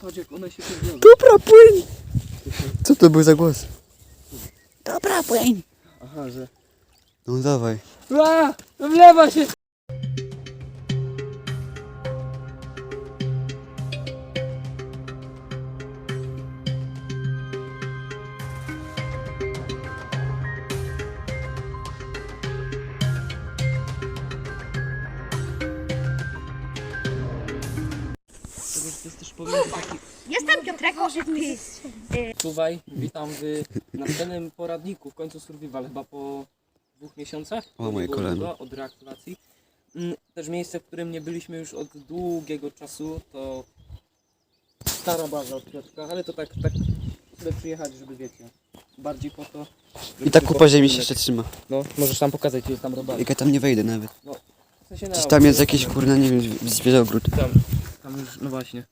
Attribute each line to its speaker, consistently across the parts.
Speaker 1: Patrz jak one się podnoszą.
Speaker 2: Dobra, płyń! Co to był za głos? Dobra, płyń!
Speaker 1: Aha, że...
Speaker 2: No dawaj.
Speaker 1: A, wlewa się! Czuwaj, witam w następnym poradniku, w końcu survival, chyba po dwóch miesiącach.
Speaker 2: O, moje
Speaker 1: Było
Speaker 2: kolano.
Speaker 1: dużo Od reaktywacji. Mm, Też miejsce, w którym nie byliśmy już od długiego czasu, to stara baza od Piotrka, ale to tak, tak chcę przyjechać, żeby wiecie, bardziej po to. żeby
Speaker 2: I tak
Speaker 1: tylko
Speaker 2: kupa ziemi się jeszcze trzyma.
Speaker 1: No, możesz tam pokazać, gdzie jest tam robali.
Speaker 2: Jak ja tam nie wejdę nawet.
Speaker 1: W sensie na
Speaker 2: Gdzieś tam jest jakiś kurna, nie wiem, zwierzogród.
Speaker 1: Tam, tam już, no właśnie.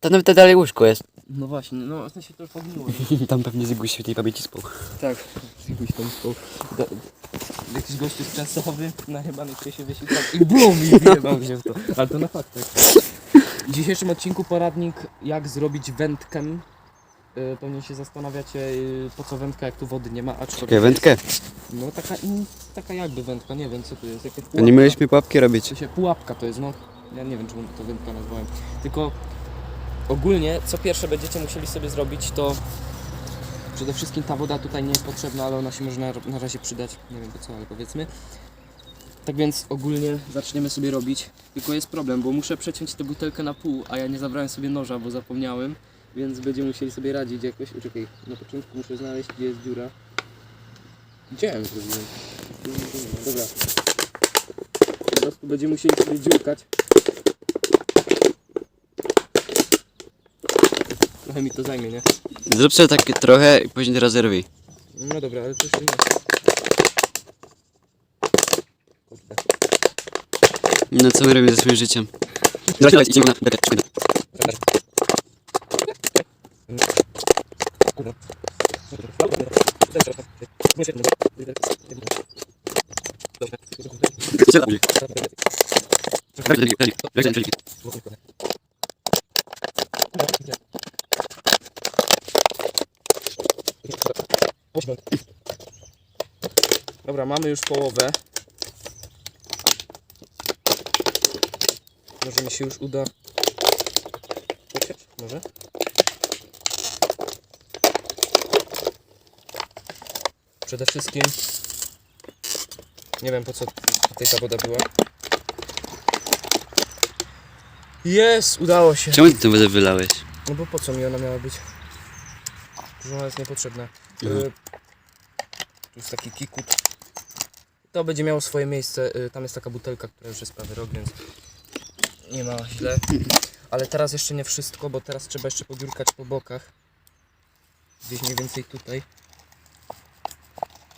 Speaker 2: To nawet dalej łóżko jest.
Speaker 1: No właśnie, no w sensie to już pogniło.
Speaker 2: Tam pewnie Zyguś świetnej pamięci spał.
Speaker 1: Tak, jakiś tam spał. Da, jakiś gościu z Częstochowy na chyba chce się wysić tak i bum i wjebał się w to. Ale to na faktach. W dzisiejszym odcinku poradnik jak zrobić wędkę. Y, Pewnie się zastanawiacie y, po co wędka jak tu wody nie ma, aczkolwiek
Speaker 2: Czekaj, wędkę.
Speaker 1: No taka, taka jakby wędka, nie wiem co to jest, jakaś
Speaker 2: A
Speaker 1: pułapka.
Speaker 2: nie mieliśmy pułapki robić.
Speaker 1: W sensie pułapka to jest, no ja nie wiem czemu to wędka nazwałem. Tylko ogólnie co pierwsze będziecie musieli sobie zrobić to przede wszystkim ta woda tutaj nie jest potrzebna, ale ona się może na, na razie przydać. Nie wiem po co, ale powiedzmy. Tak więc ogólnie zaczniemy sobie robić. Tylko jest problem, bo muszę przeciąć tę butelkę na pół, a ja nie zabrałem sobie noża, bo zapomniałem. Więc będziemy musieli sobie radzić jakoś. Uczekaj, na początku muszę znaleźć gdzie jest dziura. Gdzie ją zrobiłem? Dobra. Po prostu będziemy musieli sobie dziurkać. Trochę mi to zajmie, nie?
Speaker 2: Zrób sobie takie trochę i później teraz rwij.
Speaker 1: No dobra, ale to nie. Kurde.
Speaker 2: No co my robimy ze swoim życiem? Dobra,
Speaker 1: Dobra, mamy już połowę. Może mi się już uda. Chociaż, może? Przede wszystkim nie wiem po co tutaj ta woda była. Jest! Udało się!
Speaker 2: Czemu ty tę wodę wylałeś?
Speaker 1: No bo po co mi ona miała być? Że ona jest niepotrzebna.
Speaker 2: Mhm.
Speaker 1: Y, Jest taki kikut. To będzie miało swoje miejsce. Y, Tam jest taka butelka, która już jest prawie rok, więc nie ma źle. Ale teraz jeszcze nie wszystko, bo teraz trzeba jeszcze podziurkać po bokach. Gdzieś mniej więcej tutaj.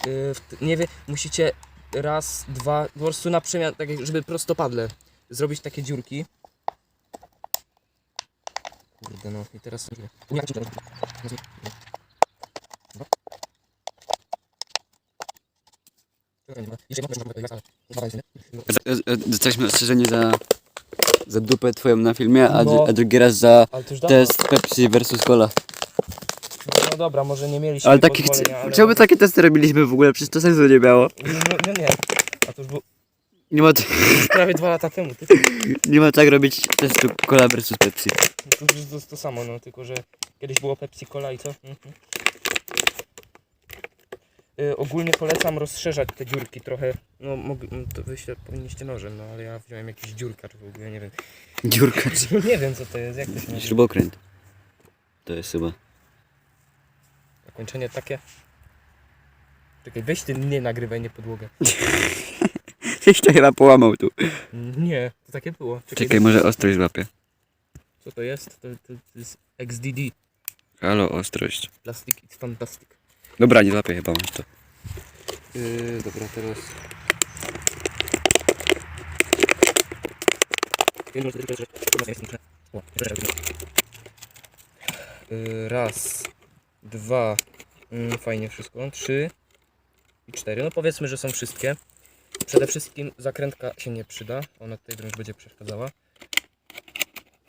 Speaker 1: Y, Nie wie, musicie raz, dwa, po prostu na przemian, tak żeby prostopadle zrobić takie dziurki. Kurde no i teraz... Nie, nie, nie.
Speaker 2: Dostaliśmy ostrzeżenie za, za dupę twoją na filmie, a,
Speaker 1: No.
Speaker 2: a drugi raz za
Speaker 1: Ale to już dawno.
Speaker 2: test Pepsi versus Cola.
Speaker 1: No dobra, może nie mieliśmy
Speaker 2: Ale takich,
Speaker 1: pozwolenia, ale...
Speaker 2: czemu takie testy robiliśmy w ogóle? Przecież to sensu nie miało.
Speaker 1: No, no, no nie, a to już było
Speaker 2: Nie ma, t-
Speaker 1: prawie dwa lata temu. Ty,
Speaker 2: nie ma tak robić testu Cola versus Pepsi.
Speaker 1: to, to, to, to samo, no tylko że kiedyś było Pepsi Cola i co? Mhm. Y, ogólnie polecam rozszerzać te dziurki trochę. No mog, m, to powinniście nożem, no ale ja wziąłem jakiś dziurkacz w ogóle, nie wiem.
Speaker 2: Dziurka.
Speaker 1: nie wiem co to jest, jak to się nazywa.
Speaker 2: Śrubokręt. To jest chyba.
Speaker 1: Zakończenie takie. Czekaj, weź ty nie nagrywaj, nie podłogę.
Speaker 2: Jeszcze chyba połamał tu.
Speaker 1: Nie, to takie było. Czekaj,
Speaker 2: Czekaj, może ostrość złapie.
Speaker 1: co to jest? To, to, to jest XDD.
Speaker 2: Halo, ostrość.
Speaker 1: Plastic it's fantastic.
Speaker 2: Dobra, nie złapie chyba to.
Speaker 1: Yy, dobra, teraz. Yy, raz, dwa, mm, fajnie wszystko, trzy i cztery. No powiedzmy, że są wszystkie. Przede wszystkim zakrętka się nie przyda, ona tutaj wręcz będzie przeszkadzała.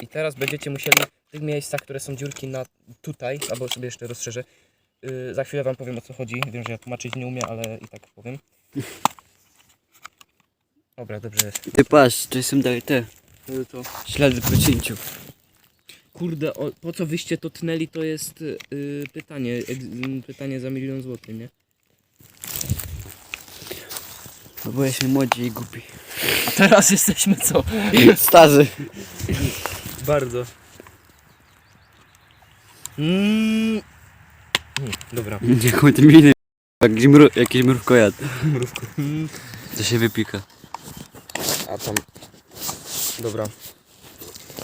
Speaker 1: I teraz będziecie musieli tych miejscach, które są dziurki na tutaj, albo sobie jeszcze rozszerzę. Yy, za chwilę wam powiem o co chodzi. Wiem, że ja tłumaczyć nie umiem, ale i tak powiem. Dobra, dobrze jest.
Speaker 2: Ty patrz, to są dalej te
Speaker 1: to
Speaker 2: ślady po cięciu.
Speaker 1: Kurde, o, po co wyście to tnęli, to jest yy, pytanie. Yy, pytanie za milion złotych, nie?
Speaker 2: Bo byliśmy młodzi i głupi.
Speaker 1: A teraz jesteśmy co?
Speaker 2: Starzy.
Speaker 1: Bardzo. Mm. Dobra.
Speaker 2: Jaką ty minę. Jakiś, mru, jakiś mrówkojad.
Speaker 1: Mrówko. Mm.
Speaker 2: To się wypika.
Speaker 1: A tam. Dobra.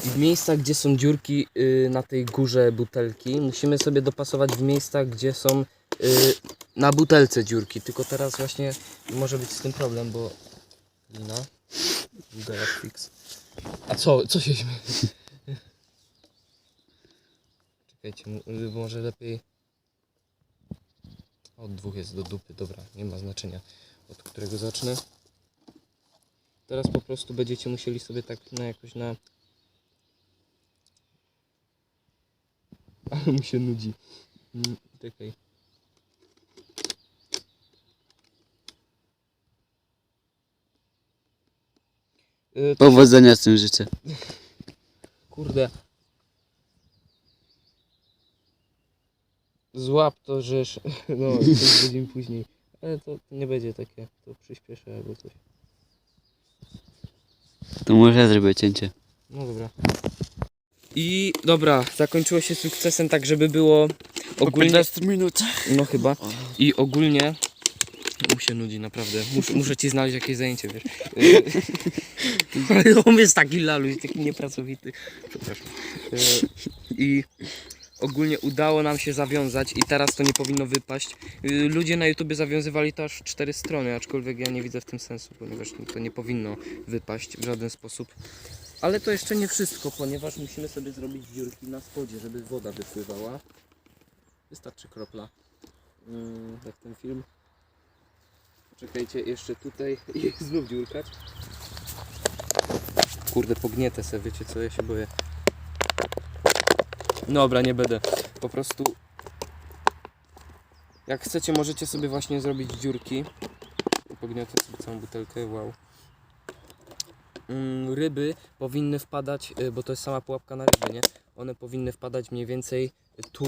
Speaker 1: W miejscach, gdzie są dziurki y, na tej górze butelki, musimy sobie dopasować w miejscach, gdzie są y, na butelce dziurki. Tylko teraz właśnie może być z tym problem, bo lina. Galactix. A co? Co się śmieje? Czekajcie, y, może lepiej. Od dwóch jest do dupy, dobra, nie ma znaczenia od którego zacznę. Teraz po prostu będziecie musieli sobie tak na jakoś na... Ale mu się nudzi. Mm, Czekaj. Y,
Speaker 2: Powodzenia z tym życzę.
Speaker 1: Kurde. Złap to, żeż... No, 5 godzin później. Ale to nie będzie takie. To przyspieszę albo coś.
Speaker 2: To może ja zrobię cięcie.
Speaker 1: No dobra. I dobra, zakończyło się sukcesem tak, żeby było ogólnie...
Speaker 2: minut.
Speaker 1: No chyba. I ogólnie... Mu się nudzi, naprawdę. Muszę, muszę ci znaleźć jakieś zajęcie, wiesz. Ale On jest taki laluś, taki niepracowity. Przepraszam. E, I ogólnie udało nam się zawiązać i teraz to nie powinno wypaść. Y, Ludzie na YouTubie zawiązywali to aż w cztery strony, aczkolwiek ja nie widzę w tym sensu, ponieważ to nie powinno wypaść w żaden sposób. Ale to jeszcze nie wszystko, ponieważ musimy sobie zrobić dziurki na spodzie, żeby woda wypływała. Wystarczy kropla. Mm, jak ten film. Czekajcie, jeszcze tutaj i znów dziurkać. Kurde, pognietę se, wiecie co, ja się boję. Dobra, nie będę. Po prostu jak chcecie, możecie sobie właśnie zrobić dziurki. Pogniotę sobie całą butelkę, wow. Mm, ryby powinny wpadać, y, bo to jest sama pułapka na ryby, nie? One powinny wpadać mniej więcej tu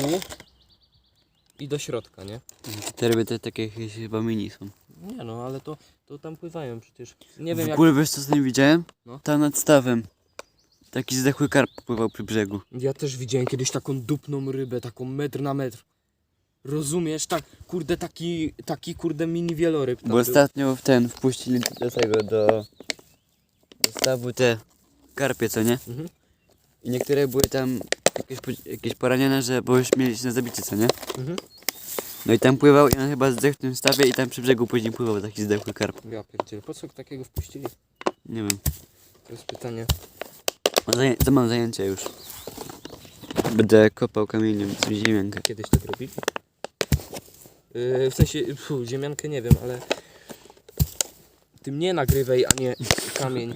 Speaker 1: i do środka, nie?
Speaker 2: Te ryby te takie jakieś chyba mini są.
Speaker 1: Nie no, ale to, to tam pływają przecież. Nie wiem
Speaker 2: w
Speaker 1: jak...
Speaker 2: ogóle wiesz co z tym widziałem?
Speaker 1: No.
Speaker 2: Tam nad stawem. Taki zdechły karp pływał przy brzegu.
Speaker 1: Ja też widziałem kiedyś taką dupną rybę, taką metr na metr. Rozumiesz? Tak, kurde, taki, taki kurde mini wieloryb tam
Speaker 2: Bo
Speaker 1: był.
Speaker 2: ostatnio w ten wpuścili do tego, do, do stawu te karpie, co nie?
Speaker 1: Mhm.
Speaker 2: I niektóre były tam jakieś, po- jakieś poranione, że bo już mieli się na zabicie, co nie?
Speaker 1: Mhm.
Speaker 2: No i tam pływał i on chyba zdechł w tym stawie i tam przy brzegu później pływał taki zdechły karp.
Speaker 1: Ja pierdzielę, po co takiego wpuścili?
Speaker 2: Nie wiem.
Speaker 1: To jest pytanie.
Speaker 2: Zaję- to mam zajęcie już. Będę kopał kamieniem coś ziemiankę.
Speaker 1: Kiedyś tak robili? Yy, w sensie, fu, ziemiankę nie wiem, ale... Ty mnie nagrywaj, a nie kamień.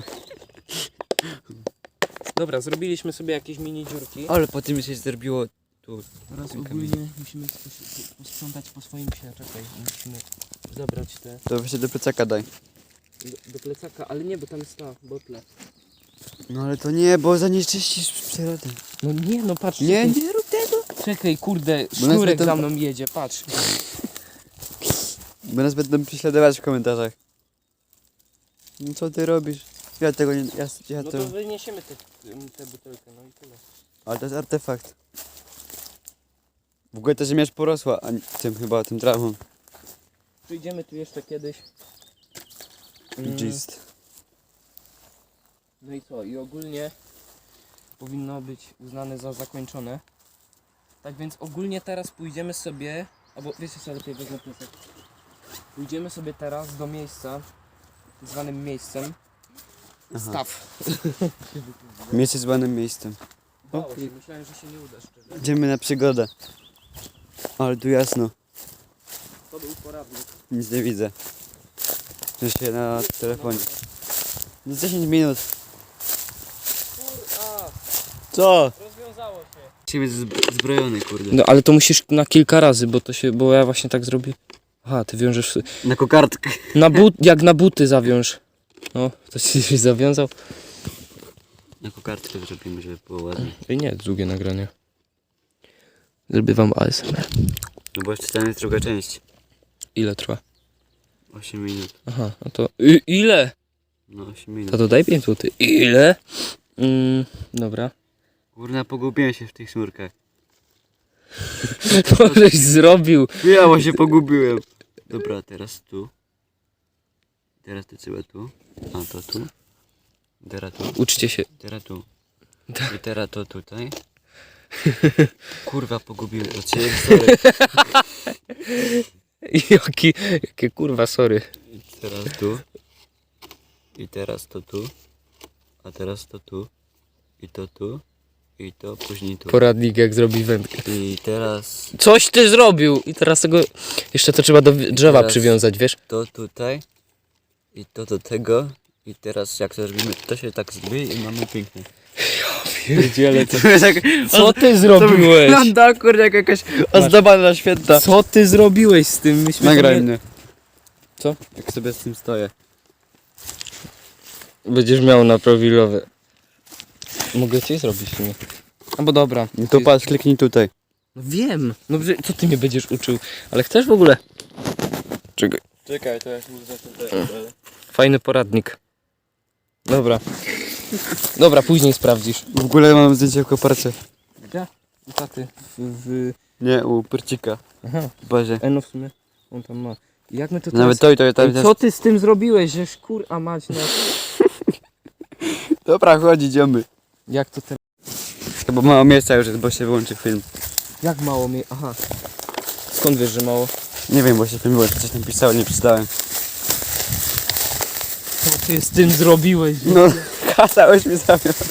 Speaker 1: Dobra, zrobiliśmy sobie jakieś mini dziurki.
Speaker 2: Ale po tym się zrobiło tu.
Speaker 1: Teraz
Speaker 2: ten
Speaker 1: ogólnie musimy spos- posprzątać po swoim się, czekaj, musimy zabrać te
Speaker 2: To właśnie do plecaka daj.
Speaker 1: do, do plecaka, ale nie, bo tam jest ta botle.
Speaker 2: No ale to nie, bo zanieczyścisz przyrodę.
Speaker 1: No nie, no patrz.
Speaker 2: Nie,
Speaker 1: czekaj,
Speaker 2: nie rób tego.
Speaker 1: Czekaj, kurde, sznurek
Speaker 2: będą-
Speaker 1: za mną jedzie, patrz.
Speaker 2: Bo nas będą prześladować w komentarzach. No co ty robisz? Ja tego nie... Ja, ja
Speaker 1: No
Speaker 2: to...
Speaker 1: to wyniesiemy tę te, butelkę, no i tyle.
Speaker 2: Ale to jest artefakt. W ogóle ta ziemia już porosła, a nie- tym chyba, tym trawą.
Speaker 1: Przyjdziemy tu jeszcze kiedyś. Mm,
Speaker 2: Gist.
Speaker 1: No i co? I ogólnie powinno być uznane za zakończone. Tak więc ogólnie teraz pójdziemy sobie, albo wiecie co, lepiej wezmę plecak. Pójdziemy sobie teraz do miejsca, zwanym miejscem. Staw.
Speaker 2: Miejsce zwanym miejscem.
Speaker 1: Dało się, myślałem, że się nie uda szczerze.
Speaker 2: Idziemy na przygodę. Ale tu jasno.
Speaker 1: To był poradnik.
Speaker 2: Nic nie widzę. Że się na telefonie. No 10 minut. Co?
Speaker 1: rozwiązało się.
Speaker 2: ciebie zb- zbrojony, kurde.
Speaker 1: No ale to musisz na kilka razy, bo to się, bo ja właśnie tak zrobię. Aha, ty wiążesz,
Speaker 2: Na kokardkę.
Speaker 1: na but, jak na buty zawiąż. No, to ci się zawiązał.
Speaker 2: Na kokardkę zrobimy, żeby było ładnie.
Speaker 1: Ej, nie, długie nagranie. Zrobię wam ASMR.
Speaker 2: No bo jeszcze tam jest druga część.
Speaker 1: Ile trwa?
Speaker 2: 8 minut.
Speaker 1: Aha, no to I, ile?
Speaker 2: No 8 minut.
Speaker 1: To dodaj 5 zł. Ile? Mm, dobra.
Speaker 2: Kurna, pogubiłem się w tych sznurkach.
Speaker 1: To żeś zrobił.
Speaker 2: Ja się pogubiłem. Dobra, teraz tu. Teraz to trzeba tu. A to tu. Teraz tu.
Speaker 1: Uczcie się.
Speaker 2: Teraz tu. I teraz to tutaj. Kurwa, pogubiłem to cię. Sorry.
Speaker 1: Jaki, jakie kurwa, sorry.
Speaker 2: I teraz tu. I teraz to tu. A teraz to tu. I to tu. I to później tu.
Speaker 1: Poradnik jak zrobić wędkę.
Speaker 2: I teraz
Speaker 1: Coś ty zrobił! I teraz tego. Jeszcze to trzeba do drzewa
Speaker 2: Teraz-
Speaker 1: przywiązać, wiesz?
Speaker 2: to tutaj. I to do tego. I teraz jak to zrobimy, to się tak zbije i mamy pięknie.
Speaker 1: Pierdziele,
Speaker 2: To jest jak...
Speaker 1: Co ty zrobiłeś?
Speaker 2: Wygląda kurde jak jakaś ozdoba na święta.
Speaker 1: Co ty zrobiłeś z tym? Myśmy
Speaker 2: Nagraj
Speaker 1: sobie-
Speaker 2: mnie.
Speaker 1: Co?
Speaker 2: Jak sobie z tym stoję.
Speaker 1: Będziesz miał na profilowe. Mogę ci zrobić nie? Albo dobra.
Speaker 2: No to patrz, kliknij tutaj.
Speaker 1: No wiem. No że- co ty mnie będziesz uczył? Ale chcesz w ogóle? Czekaj.
Speaker 2: Czekaj, to jak muszę tutaj.
Speaker 1: Fajny poradnik. Dobra. Dobra, później sprawdzisz.
Speaker 2: W ogóle mam zdjęcie w koparce.
Speaker 1: Gdzie? U taty. W, w...
Speaker 2: Nie, u Pyrcika.
Speaker 1: Aha.
Speaker 2: W bazie.
Speaker 1: E, no w sumie. On tam ma. Jak my to teraz...
Speaker 2: Nawet to i to i to. i
Speaker 1: Ej, co ty z tym zrobiłeś? Żeż kur... A mać, no.
Speaker 2: Dobra, chodź, idziemy.
Speaker 1: Jak to teraz?
Speaker 2: Chyba mało miejsca już jest, bo się wyłączy film.
Speaker 1: Jak mało mi... Aha. Skąd wiesz, że mało?
Speaker 2: Nie wiem, bo się film wyłączy, coś napisałem, nie przeczytałem.
Speaker 1: Co ty z tym zrobiłeś?
Speaker 2: No, kazałeś mi zamiast.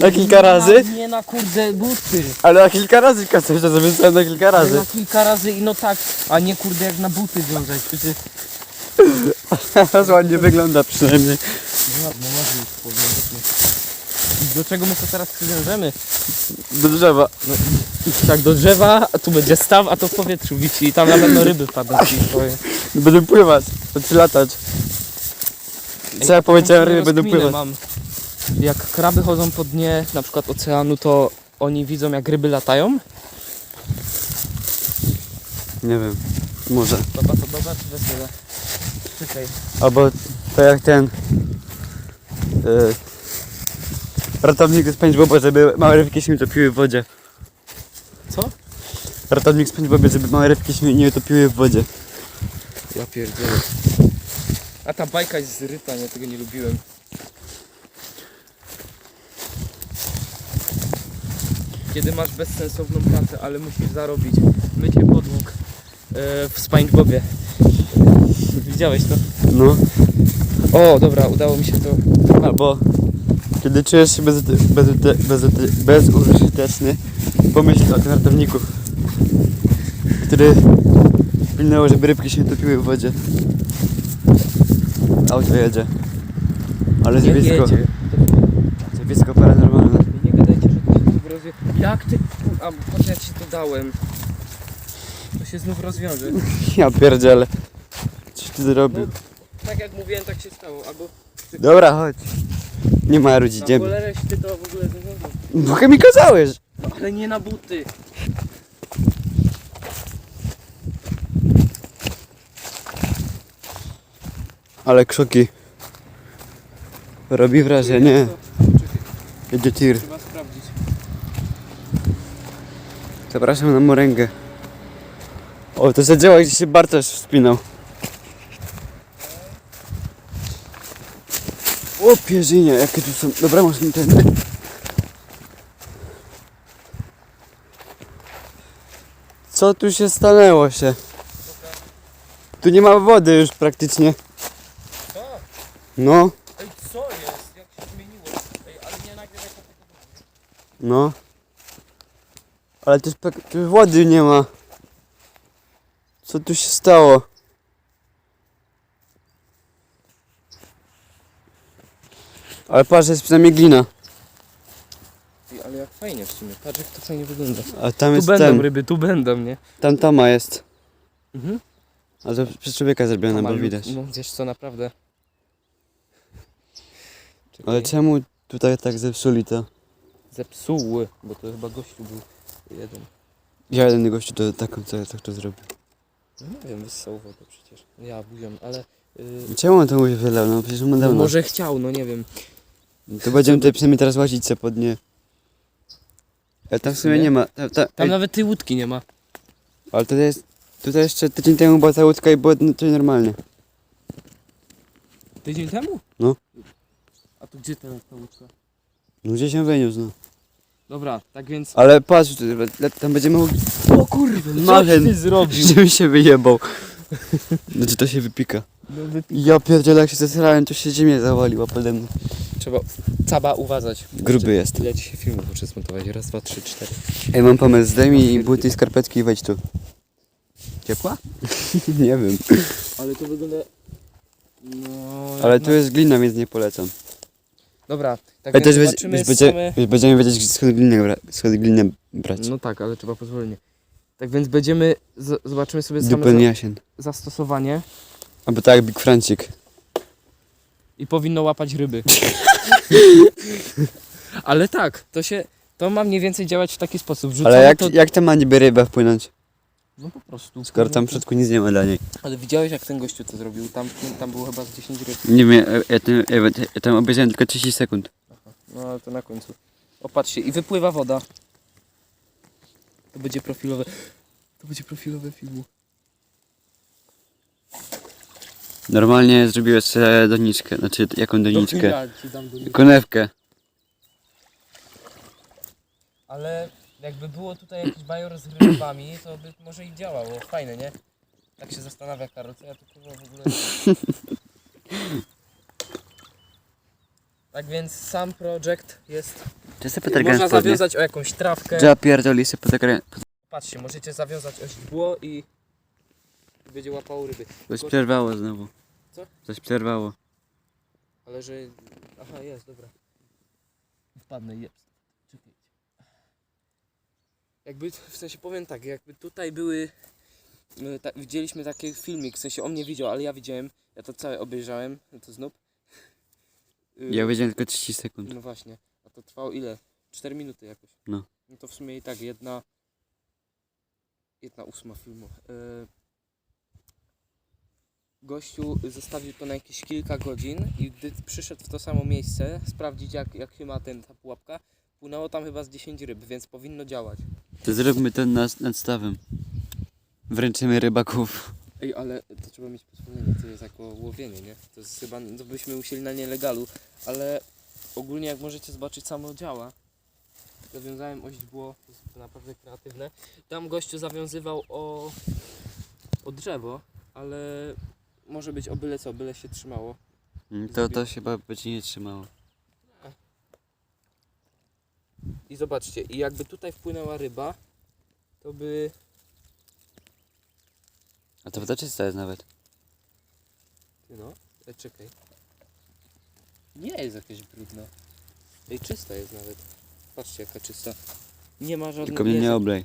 Speaker 2: Na kilka razy?
Speaker 1: Na, nie na kurde buty.
Speaker 2: Ale na kilka razy kazałeś, to zawiązałem na kilka
Speaker 1: Ale
Speaker 2: razy.
Speaker 1: na kilka razy i no tak, a nie kurde jak na buty wiązać. Przecież...
Speaker 2: Teraz ładnie wygląda przynajmniej.
Speaker 1: No ładno, ładnie powiązać. Do czego my to teraz przywiążemy?
Speaker 2: Do drzewa.
Speaker 1: Tak, do drzewa, a tu będzie staw, a to w powietrzu wisi i tam na pewno ryby wpadną ci swoje.
Speaker 2: Będę pływać, będę latać. Co ja powiedziałem, ryby będą pływać.
Speaker 1: mam. Jak kraby chodzą po dnie na przykład oceanu, to oni widzą jak ryby latają?
Speaker 2: Nie wiem, może.
Speaker 1: Dobra, to dobra czy wesele? Czekaj.
Speaker 2: Albo to jak ten... Yy, ratownik z SpongeBoba, żeby małe rybki się nie utopiły w wodzie.
Speaker 1: Co?
Speaker 2: Ratownik z SpongeBoba, żeby małe rybki się nie utopiły w wodzie.
Speaker 1: Ja pierdzielę. A ta bajka jest zryta, ja tego nie lubiłem. Kiedy masz bezsensowną pracę, ale musisz zarobić mycie podłóg e, w SpongeBobie. Widziałeś to?
Speaker 2: No.
Speaker 1: O, dobra, udało mi się to.
Speaker 2: Albo kiedy czujesz się bez, bez, bez, bezużyteczny, pomyśl o tym ratowniku, który pilnował, żeby rybki się nie topiły w wodzie. Auto jedzie. Ale zjawisko, zjawisko paranormalne.
Speaker 1: Nie gadajcie, że to się znów rozwiąże. Jak ty? A po co ja ci to dałem? To się znów rozwiąże.
Speaker 2: Ja pierdzielę. Coś ty zrobił?
Speaker 1: Tak jak mówiłem, tak się stało. Albo
Speaker 2: Dobra, chodź. Nie ma ludzi,
Speaker 1: na
Speaker 2: idziemy.
Speaker 1: cholerę się ty to w ogóle zawiązał.
Speaker 2: Bo mi kazałeś.
Speaker 1: No, ale nie na buty.
Speaker 2: Ale krzoki. Robi wrażenie. Jedzie tir.
Speaker 1: Trzeba sprawdzić.
Speaker 2: Zapraszam na moręgę. O, to zadziała, gdzie się Bartosz wspinał. O, pierzynie, jakie tu są. Dobra, masz ten. Co tu się stanęło się? Tu nie ma wody już praktycznie.
Speaker 1: Co?
Speaker 2: No,
Speaker 1: Ej, co jest? Jak się zmieniło? Ej, ale nie nagrywaj to
Speaker 2: no. Ale też tu wody nie ma. Co tu się stało? Ale patrz, jest przynajmniej glina.
Speaker 1: Ty, ale jak fajnie w sumie, patrz jak to fajnie wygląda.
Speaker 2: A tam
Speaker 1: Tu
Speaker 2: jest
Speaker 1: będą
Speaker 2: ten,
Speaker 1: ryby, tu będą, nie?
Speaker 2: tam tama jest.
Speaker 1: Mhm.
Speaker 2: A to przez człowieka zrobione, bo
Speaker 1: ale-
Speaker 2: widać.
Speaker 1: No wiesz co, naprawdę. Czekaj.
Speaker 2: Ale czemu tutaj tak zepsuli to?
Speaker 1: Zepsuły, bo to chyba gościu był jeden.
Speaker 2: Ja jeden gościu to taką co tak to zrobił.
Speaker 1: No nie wiem, wyssał wodę przecież. Ja buziom, ale... Yy,
Speaker 2: Czemu on to wylał? No przecież on
Speaker 1: no może chciał, no nie wiem.
Speaker 2: To będziemy tutaj przynajmniej teraz łazić se pod nie. Ale tam w sumie
Speaker 1: Nie?
Speaker 2: nie ma. Ta, ta,
Speaker 1: Tam
Speaker 2: ej,
Speaker 1: nawet tej łódki nie ma.
Speaker 2: Ale tutaj jest. Tutaj jeszcze tydzień temu była ta łódka i było no, to normalnie.
Speaker 1: Tydzień temu?
Speaker 2: No.
Speaker 1: A to gdzie teraz ta łódka?
Speaker 2: Ludzie się wyniósł, no.
Speaker 1: Dobra, tak więc...
Speaker 2: Ale patrz, tu, le- tam będziemy mogli.
Speaker 1: O kurde,
Speaker 2: Maren.
Speaker 1: ty zrobił?
Speaker 2: Żebym się wyjebał. Znaczy to się wypika.
Speaker 1: No.
Speaker 2: Ja pierdzielę jak się zesrałem, to się ziemię zawaliła pode mną.
Speaker 1: Trzeba caba uważać.
Speaker 2: Gruby jest.
Speaker 1: Ile ci się filmów muszę zmontować? Raz, dwa, trzy, cztery.
Speaker 2: Ej, mam pomysł, zdejmij buty i skarpetki i wejdź tu.
Speaker 1: Ciepła?
Speaker 2: nie wiem.
Speaker 1: Ale to wygląda... No...
Speaker 2: Ale tu jest glina, więc nie polecam.
Speaker 1: Dobra, tak
Speaker 2: Ej,
Speaker 1: więc
Speaker 2: też będzie,
Speaker 1: zobaczymy
Speaker 2: wiesz, będzie,
Speaker 1: same...
Speaker 2: będziemy wiedzieć, skąd glinę, bra, skąd glinę brać.
Speaker 1: No tak, ale trzeba pozwolenie. Tak więc będziemy... Z... Zobaczymy sobie same
Speaker 2: Dupę
Speaker 1: za...
Speaker 2: jasien.
Speaker 1: zastosowanie
Speaker 2: Albo tak jak Big Francik.
Speaker 1: i powinno łapać ryby. ale tak, to się... To ma mniej więcej działać w taki sposób. Wrzucamy
Speaker 2: Ale jak,
Speaker 1: to...
Speaker 2: jak tam ma niby ryba wpłynąć?
Speaker 1: No po prostu.
Speaker 2: Skoro tam w środku nic nie ma dla niej.
Speaker 1: Ale widziałeś jak ten gościu to zrobił? Tam, tam było chyba z 10 ryb.
Speaker 2: Nie wiem, ja, ja, tam- ja, ja tam obejrzałem tylko 30 sekund.
Speaker 1: No ale to na końcu. Opatrzcie, i wypływa woda. To będzie profilowe. To będzie profilowe filmu.
Speaker 2: Normalnie zrobiłeś sobie doniczkę, znaczy jaką doniczkę? Konewkę.
Speaker 1: Ale jakby było tutaj jakiś bajor z rybami, to by może i działało. Fajne, nie? Tak się zastanawia Karol, co ja tu kurwa w ogóle... Tak więc sam projekt jest...
Speaker 2: Czy sobie
Speaker 1: Można zawiązać o jakąś trawkę.
Speaker 2: Ja pierdoli sobie podegrę.
Speaker 1: Patrzcie, możecie zawiązać o źdźbło i... będzie łapało ryby.
Speaker 2: Coś przerwało znowu.
Speaker 1: Co?
Speaker 2: Coś przerwało.
Speaker 1: Ale że... Aha, jest, dobra. Wpadnę, jest. Czekajcie. Jakby, w sensie powiem tak, jakby tutaj były... my Ta, widzieliśmy taki filmik, w sensie on nie widział, ale ja widziałem. Ja to całe obejrzałem, to znów. Y,
Speaker 2: Ja wiedziałem tylko 30 sekund.
Speaker 1: No właśnie. A to trwało ile? 4 minuty jakoś.
Speaker 2: No.
Speaker 1: No to w sumie i tak jedna... Jedna ósma filmu. Yy, gościu zostawił to na jakieś kilka godzin i gdy przyszedł w to samo miejsce, sprawdzić jak, jak się ma ten, ta pułapka, płynęło tam chyba z 10 ryb, więc powinno działać.
Speaker 2: To zróbmy to nad, nad stawem. Wręczymy rybaków.
Speaker 1: Ej, ale to trzeba mieć pozwolenie, to jest jako łowienie, nie? To jest chyba, to byśmy musieli na nielegalu, ale ogólnie jak możecie zobaczyć samo działa. Zawiązałem oś było, to jest naprawdę kreatywne. Tam gościu zawiązywał o, o drzewo, ale może być o byle co, byle się trzymało.
Speaker 2: Mm, To, to się chyba będzie nie trzymało.
Speaker 1: I zobaczcie, i jakby tutaj wpłynęła ryba, to by...
Speaker 2: A to woda czysta jest nawet.
Speaker 1: Ty no, e, czekaj. Nie jest jakaś brudna. Ej, czysta jest nawet. Patrzcie jaka czysta. Nie ma żadnych...
Speaker 2: Tylko mnie nie
Speaker 1: jest-
Speaker 2: oblej.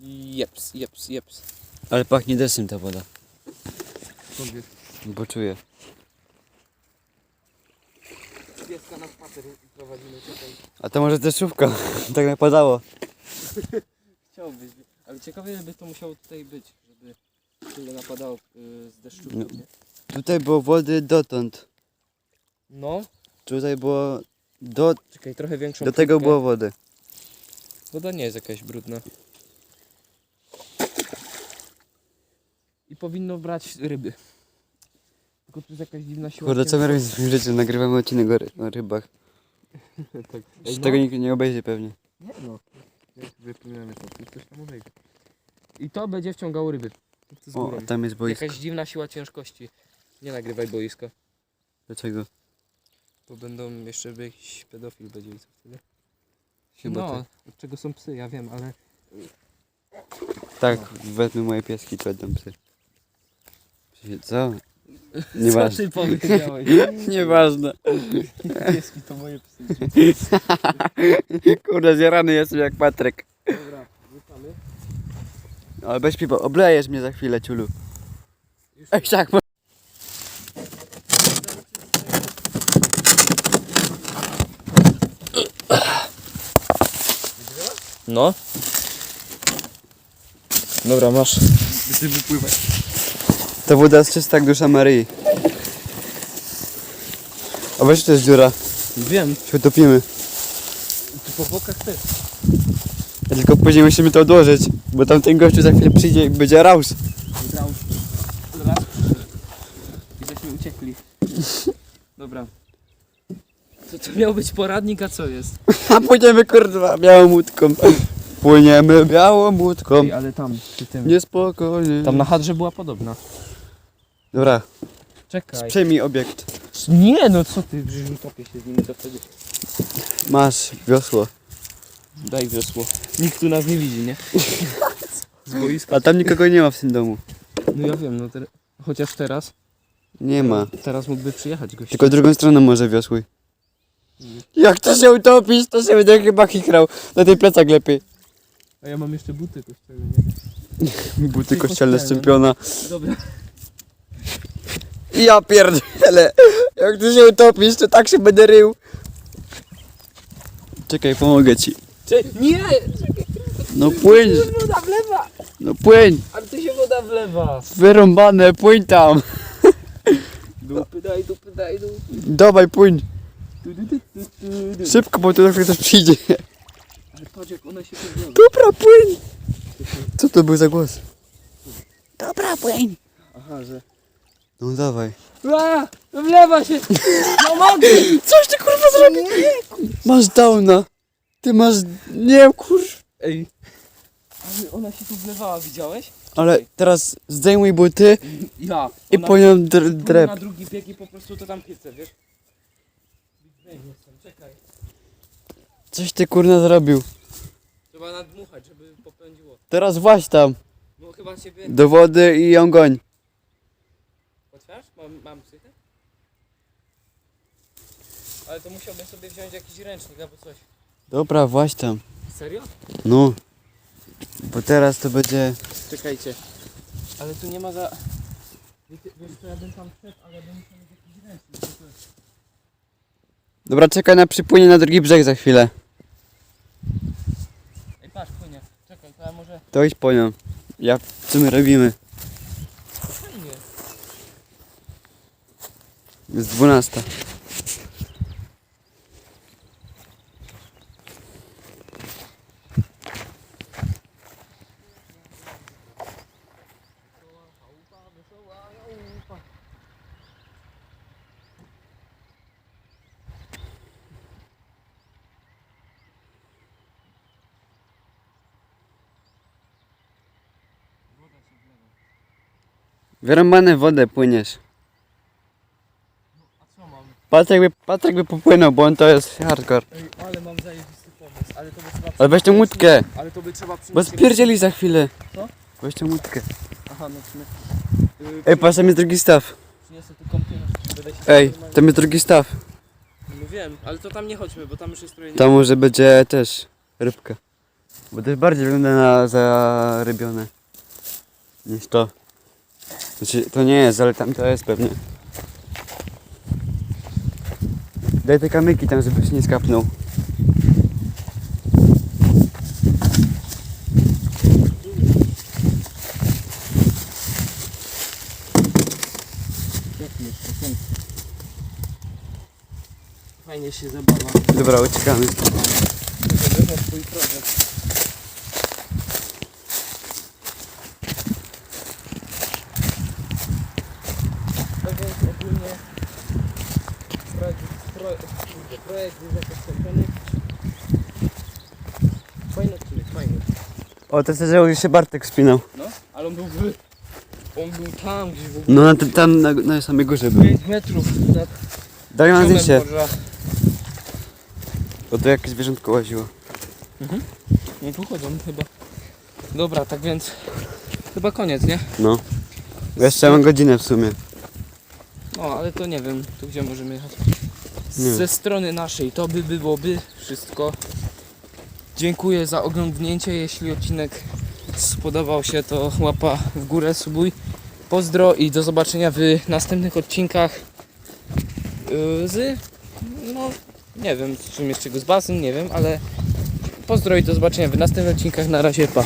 Speaker 1: Jeps, jeps, jeps.
Speaker 2: Ale pachnie desem ta woda. Bo czuję.
Speaker 1: Pieska na spacer prowadzimy tutaj.
Speaker 2: A to może deszczówka. tak napadało.
Speaker 1: Chciałbyś, ale ciekawe by to musiało tutaj być, żeby tyle napadało yy, z deszczu.
Speaker 2: No.
Speaker 1: nie?
Speaker 2: Tutaj było wody dotąd.
Speaker 1: No,
Speaker 2: Tutaj było do,
Speaker 1: czekaj, trochę większą
Speaker 2: do tego było wody.
Speaker 1: Woda nie jest jakaś brudna. I powinno brać ryby. Tylko tu jest jakaś dziwna siła.
Speaker 2: Kurde, co my robimy w swoim życiu? Nagrywamy odcinek o, ry- o rybach.
Speaker 1: tak.
Speaker 2: Ej,
Speaker 1: no.
Speaker 2: Tego nikt nie obejrzy pewnie.
Speaker 1: Nie no. Wypłynęły to, coś tam obejdzie. I to będzie wciągało ryby. To z
Speaker 2: O,
Speaker 1: górą.
Speaker 2: a tam jest boisko.
Speaker 1: Jakaś dziwna siła ciężkości. Nie nagrywaj boiska.
Speaker 2: Dlaczego?
Speaker 1: To będą jeszcze by jakiś pedofil będzie i co wtedy?
Speaker 2: Chyba
Speaker 1: no,
Speaker 2: tak.
Speaker 1: od czego są psy, ja wiem, ale
Speaker 2: Tak, wezmę moje pieski, to oddam psy. Przecież Co?
Speaker 1: Co
Speaker 2: Nieważne.
Speaker 1: ty powiedziałeś?
Speaker 2: Nieważne.
Speaker 1: Pieski to moje psy.
Speaker 2: Kurde, zjarany jestem jak Patryk.
Speaker 1: Dobra, wrzucamy.
Speaker 2: Ale bez piwa, oblejesz mnie za chwilę, ciulu. Ej, tak, bo...
Speaker 1: No. Dobra, masz.
Speaker 2: Ty wypływaj. Ta woda jest czysta jak dusza Maryi. A weź to jest dziura,
Speaker 1: Wiem,
Speaker 2: się utopimy.
Speaker 1: tu po bokach też.
Speaker 2: Ja tylko później musimy to odłożyć, bo tamten gościu za chwilę przyjdzie i będzie raus.
Speaker 1: Wygrał. Raz. I żeśmy uciekli. Dobra. To to miał być poradnik, a co jest?
Speaker 2: A płyniemy kurwa białą łódką. Płyniemy białą łódką.
Speaker 1: Ej, ale tam, przy tym.
Speaker 2: Niespokojnie.
Speaker 1: Tam na hadrze była podobna.
Speaker 2: Dobra,
Speaker 1: Czekaj.
Speaker 2: przejmij obiekt.
Speaker 1: Nie no, co ty, przecież utopię się z nimi to wtedy.
Speaker 2: Masz wiosło.
Speaker 1: Daj wiosło. Nikt tu nas nie widzi, nie? Z boiska.
Speaker 2: A tam nikogo nie ma w tym domu.
Speaker 1: No ja wiem, no ter... chociaż teraz.
Speaker 2: Nie ma.
Speaker 1: Teraz mógłby przyjechać gość.
Speaker 2: Tylko drugą stroną może wiosłuj. Jak to się utopisz, to się będzie chyba chichrał. Na tej plecak lepiej.
Speaker 1: A ja mam jeszcze buty kościelne, nie?
Speaker 2: Buty kościelne z czempiona.
Speaker 1: Dobra.
Speaker 2: Ja pierdzielę. Jak ty się utopisz, to tak się będę rył. Czekaj, pomogę ci.
Speaker 1: Nie!
Speaker 2: No płyń,
Speaker 1: Woda wlewa!
Speaker 2: no płyń.
Speaker 1: Ale tu się woda wlewa!
Speaker 2: Wyrąbane, płyń tam.
Speaker 1: Dupy daj, dupy daj, dupy.
Speaker 2: Dawaj, płyń. Szybko, bo tu chwilę ktoś przyjdzie.
Speaker 1: Ale patrz jak ona się.
Speaker 2: Dobra, płyń. Co to był za głos? Dobra, płyń.
Speaker 1: Aha, że...
Speaker 2: No dawaj.
Speaker 1: A, wlewa się! No mogę!
Speaker 2: Coś ty kurwa zrobił? Masz downa. Ty masz... Nie, kur...
Speaker 1: Ej. Ale ona się tu wlewała, widziałeś?
Speaker 2: Ale teraz zdejmuj buty
Speaker 1: Ja.
Speaker 2: i
Speaker 1: Ona
Speaker 2: po nią dr- drep.
Speaker 1: na drugi bieg i po prostu to tam chce, wiesz? Big Bang jestem, czekaj.
Speaker 2: Coś ty kurna zrobił.
Speaker 1: Trzeba nadmuchać, żeby popędziło.
Speaker 2: Teraz właź tam.
Speaker 1: No chyba ciebie...
Speaker 2: Do wody i ją goń.
Speaker 1: Otwierasz? Mam, mam psychę? Ale to musiałbym sobie wziąć jakiś ręcznik albo coś.
Speaker 2: Dobra, właź tam.
Speaker 1: Serio?
Speaker 2: No. Bo teraz to będzie...
Speaker 1: Czekajcie. Ale tu nie ma za... Wiecie, wiesz co, ja bym tam wszedł, ale bym musiał mieć jakiś ręcznik. bo to jest-
Speaker 2: Dobra, czekaj na przypłynie na drugi brzeg za chwilę.
Speaker 1: Ej, patrz, płynie. Czekaj, to ja może...
Speaker 2: To idź po nią. Ja... Co my robimy?
Speaker 1: Fajnie.
Speaker 2: Jest 12. Wyrąbane w wodę płyniesz.
Speaker 1: A co mam?
Speaker 2: Patryk by, Patryk by popłynął, bo on to jest hardcore.
Speaker 1: Ej, ale mam zajebisty pomysł, ale to by trzeba...
Speaker 2: Ale weź tę łódkę,
Speaker 1: Ale to by trzeba przynieść...
Speaker 2: bo spierdzieli za chwilę.
Speaker 1: Co?
Speaker 2: Weź tę łódkę.
Speaker 1: Aha, no w sumie... Yy,
Speaker 2: Ej, patrz, tam jest drugi staw.
Speaker 1: Przyniosę tu kąpiel. Będę się
Speaker 2: Ej,
Speaker 1: normalnie-
Speaker 2: tam jest drugi staw.
Speaker 1: No wiem, ale to tam nie chodźmy, bo tam już jest trochę...
Speaker 2: Tam może będzie też rybka. Bo to bardziej wygląda na zarybione niż to. Znaczy, to nie jest, ale tam to jest pewnie. Daj te kamyki tam, żebyś nie skapnął.
Speaker 1: Fajnie się zabawa.
Speaker 2: Dobra, uciekamy.
Speaker 1: Wybrał swój projekt. Tak więc ogólnie projekt, projekt, kurde, projekt już jakoś skończony. Fajny odcinek, fajny.
Speaker 2: O, to jest, że się Bartek spinał.
Speaker 1: No, ale on był w... On był tam gdzieś w ogóle.
Speaker 2: No, na, tym- tam na, na samej górze był.
Speaker 1: 5 metrów nad
Speaker 2: Daj na
Speaker 1: poziomem
Speaker 2: zdjęcie,
Speaker 1: morza.
Speaker 2: bo to jakieś zwierzątko łaziło.
Speaker 1: No tu chodzą chyba. Dobra, tak więc chyba koniec, nie?
Speaker 2: No. Jeszcze mam godzinę w sumie.
Speaker 1: No, ale to nie wiem, tu gdzie możemy jechać.
Speaker 2: Nie.
Speaker 1: Ze strony naszej to by byłoby wszystko. Dziękuję za oglądnięcie. Jeśli odcinek spodobał się, to łapa w górę, subuj. Pozdro i do zobaczenia w następnych odcinkach yy, z, no nie wiem, czym jeszcze go z basen, nie wiem, ale pozdro i do zobaczenia w następnych odcinkach. Na razie.
Speaker 2: Pa.